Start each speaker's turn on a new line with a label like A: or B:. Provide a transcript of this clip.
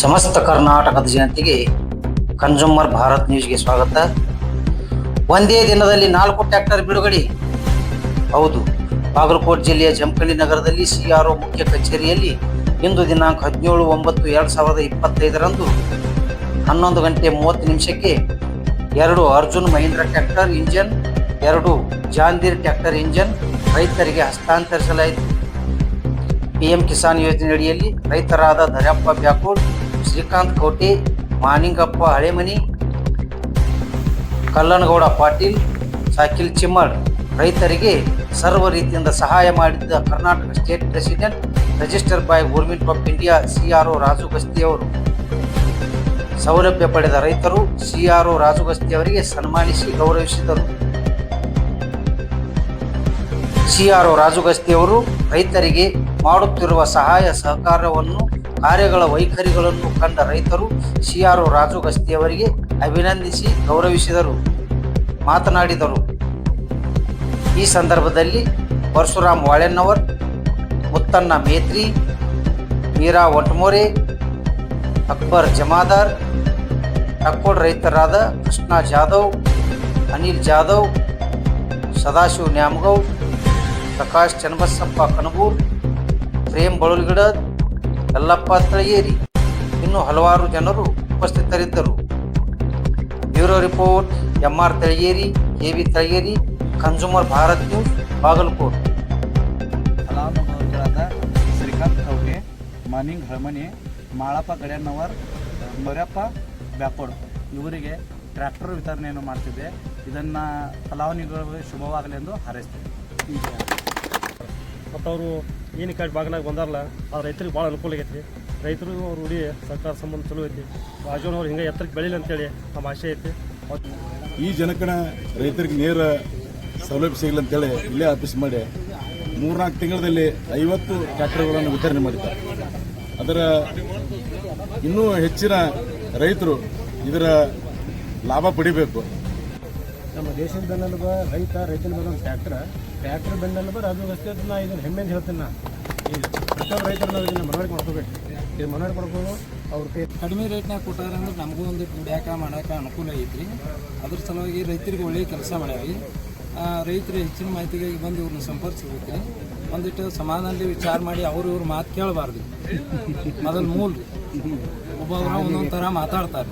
A: ಸಮಸ್ತ ಕರ್ನಾಟಕದ ಜನತೆಗೆ ಕನ್ಸೂಮರ್ ಭಾರತ್ ನ್ಯೂಸ್ಗೆ ಸ್ವಾಗತ. ಒಂದೇ ದಿನದಲ್ಲಿ ನಾಲ್ಕು ಟ್ರ್ಯಾಕ್ಟರ್ ಬಿಡುಗಡೆ. ಹೌದು, ಬಾಗಲಕೋಟೆ ಜಿಲ್ಲೆಯ ಜಮಖಂಡಿ ನಗರದಲ್ಲಿ ಸಿಆರ್ಒ ಮುಖ್ಯ ಕಚೇರಿಯಲ್ಲಿ ಇಂದು ದಿನಾಂಕ ಹದಿನೇಳು ಒಂಬತ್ತು ಎರಡು ಸಾವಿರದ ಇಪ್ಪತ್ತೈದರಂದು ಹನ್ನೊಂದು ಗಂಟೆ ಮೂವತ್ತು ನಿಮಿಷಕ್ಕೆ ಎರಡು ಅರ್ಜುನ್ ಮಹೀಂದ್ರ ಟ್ರ್ಯಾಕ್ಟರ್ ಇಂಜನ್, ಎರಡು ಜಾಂದೀರ್ ಟ್ರ್ಯಾಕ್ಟರ್ ಇಂಜನ್ ರೈತರಿಗೆ ಹಸ್ತಾಂತರಿಸಲಾಯಿತು. ಪಿಎಂ ಕಿಸಾನ್ ಯೋಜನೆ ಅಡಿಯಲ್ಲಿ ರೈತರಾದ ಧರ್ಯಪ್ಪ ಬ್ಯಾಕೋಡ್ ಶ್ರೀಕಾಂತ್ ಕೋಟೆ ಮಾನಿಂಗಪ್ಪ ಹಳೆಮನಿ, ಕಲ್ಲನಗೌಡ ಪಾಟೀಲ್ ಸಾಕಿಲ್ ಚಿಮ್ಮಳ್ ರೈತರಿಗೆ ಸರ್ವ ರೀತಿಯಿಂದ ಸಹಾಯ ಮಾಡಿದ್ದ Karnataka state president, register by government of India C R O Raju ಗಸ್ತಿಯವರು ಸೌಲಭ್ಯ ಪಡೆದ ರೈತರು ಸಿಆರ್ಒ ರಾಜು ಗಸ್ತಿಯವರಿಗೆ ಸನ್ಮಾನಿಸಿ ಗೌರವಿಸಿದರು. ಸಿಆರ್ಒ ರಾಜು ಗಸ್ತಿಯವರು ರೈತರಿಗೆ ಮಾಡುತ್ತಿರುವ ಸಹಾಯ ಸಹಕಾರವನ್ನು ಕಾರ್ಯಗಳ ವೈಖರಿಗಳನ್ನು ಕಂಡ ರೈತರು ಸಿಆರ್ಒ ರಾಜು ಗಸ್ತಿಯವರಿಗೆ ಅಭಿನಂದಿಸಿ ಗೌರವಿಸಿದರು, ಮಾತನಾಡಿದರು. ಈ ಸಂದರ್ಭದಲ್ಲಿ ಪರಶುರಾಮ್ ವಾಳೆನ್ನವರ್, ಮುತ್ತಣ್ಣ ಮೇತ್ರಿ, ಮೀರಾ ಒಟ್ಮೋರೆ, ಅಕ್ಬರ್ ಜಮಾದಾರ್ ಅಕ್ಕೋಡ್ ರೈತರಾದ ಕೃಷ್ಣ ಜಾಧವ್, ಅನಿಲ್ ಜಾಧವ್, ಸದಾಶಿವ್ ನ್ಯಾಮಗೌಡ್, ಪ್ರಕಾಶ್ ಚನ್ನಬಸಪ್ಪ ಕನಗೂರ್, ಪ್ರೇಮ್ ಬಳುಲ್ಗಿಡ ಯಲ್ಲಪ್ಪ ತಳಗೇರಿ ಇನ್ನು ಹಲವಾರು ಜನರು ಉಪಸ್ಥಿತರಿದ್ದರು. Bureau report, MR Talageri KV Talageri consumer Bharat news, Bagalkot.
B: ಫಲಾನುಭವಿಗಳಾದ Shrikant Khauge ಮಾನಿಂಗ್ ಹಳಮನಿ ಮಾಳಪ್ಪ ಗಡ್ಯಣ್ಣವರ್ ಮೊರಪ್ಪ ಬ್ಯಾಕೋಡ್ ಇವರಿಗೆ ಟ್ರ್ಯಾಕ್ಟರ್ ವಿತರಣೆಯನ್ನು ಮಾಡ್ತಿದ್ದೆ. ಇದನ್ನು ಫಲಾನುಭವಿಗಳಿಗೆ ಶುಭವಾಗಲಿ ಎಂದು ಹಾರೈಸ್ತೇವೆ
C: ಮತ್ತು ಅವರು ಏನು ಕಾಡು ಭಾಗನಾಗ ಬಂದಾರಲ್ಲ ಆ ರೈತರಿಗೆ ಭಾಳ ಅನುಕೂಲ ಆಗೈತಿ. ರೈತರು ಅವ್ರು ರೂಢಿ ಸರ್ಕಾರ ಸಂಬಂಧ ಚಲೋ ಐತಿ. ರಾಜವ್ರು ಹಿಂಗೆ ಎತ್ತರಕ್ಕೆ ಬೆಳೀಲಿ ಅಂತೇಳಿ ನಮ್ಮ ಆಶೆ ಐತಿ.
D: ಈ ಜನಕನ ರೈತರಿಗೆ ನೇರ ಸೌಲಭ್ಯ ಸಿಗಲಿ ಅಂತೇಳಿ ಇಲ್ಲೇ ಆಫೀಸ್ ಮಾಡಿ ಮೂರ್ನಾಲ್ಕು ತಿಂಗಳಲ್ಲಿ ಐವತ್ತು ಟ್ರ್ಯಾಕ್ಟರ್ಗಳನ್ನು ವಿತರಣೆ ಮಾಡಿದ್ದಾರೆ. ಅದರ ಇನ್ನೂ ಹೆಚ್ಚಿನ ರೈತರು ಇದರ ಲಾಭ ಪಡಿಬೇಕು.
E: ನಮ್ಮ ದೇಶದ ಬೆನ್ನೆಲುಬ, ರೈತ, ರೈತನ ಬಂದ ಟ್ರ್ಯಾಕ್ಟರ್ ಟ್ರ್ಯಾಕ್ಟರ್ ಬೆನ್ನೆಲುಬ ಅದು ವ್ಯವಸ್ಥೆ ನಾ ಇದನ್ನು ಹೆಮ್ಮೆಂದು ಹೇಳ್ತೀನಿ ನಾ ಈ ಪ್ರತಿಯೊಬ್ಬ ರೈತರು ನಾವು ಇದನ್ನು ಮನವರಿಕೆ ಮಾಡ್ಕೋಬೇಕು. ಇದು ಮನವರಿಕೆ ಮಾಡ್ಕೊಂಡು ಅವ್ರ ಕೈ
F: ಕಡಿಮೆ ರೇಟ್ನಾಗ ಕೊಟ್ಟಾರ ಅಂದ್ರೆ ನಮಗೂ ಒಂದು ದುಡ್ಯಾಕ ಮಾಡೋಕೆ ಅನುಕೂಲ ಐತ್ರಿ. ಅದ್ರ ಸಲುವಾಗಿ ರೈತರಿಗೆ ಒಳ್ಳೆಯ ಕೆಲಸ ಮಾಡ್ಯಾವಿ. ರೈತರು ಹೆಚ್ಚಿನ ಮಾಹಿತಿಗಾಗಿ ಬಂದು ಇವ್ರನ್ನ ಸಂಪರ್ಕಿಸ್ಬೇಕು ಒಂದಿಟ್ಟು ಸಮಾಧಾನದಲ್ಲಿ ವಿಚಾರ ಮಾಡಿ ಅವ್ರು ಇವ್ರ ಮಾತು ಕೇಳಬಾರ್ದು. ಮೊದಲು ಮೂಲ ಒಬ್ಬೊಬ್ಬರ ಒಂದೊಂದು ಥರ ಮಾತಾಡ್ತಾರೆ.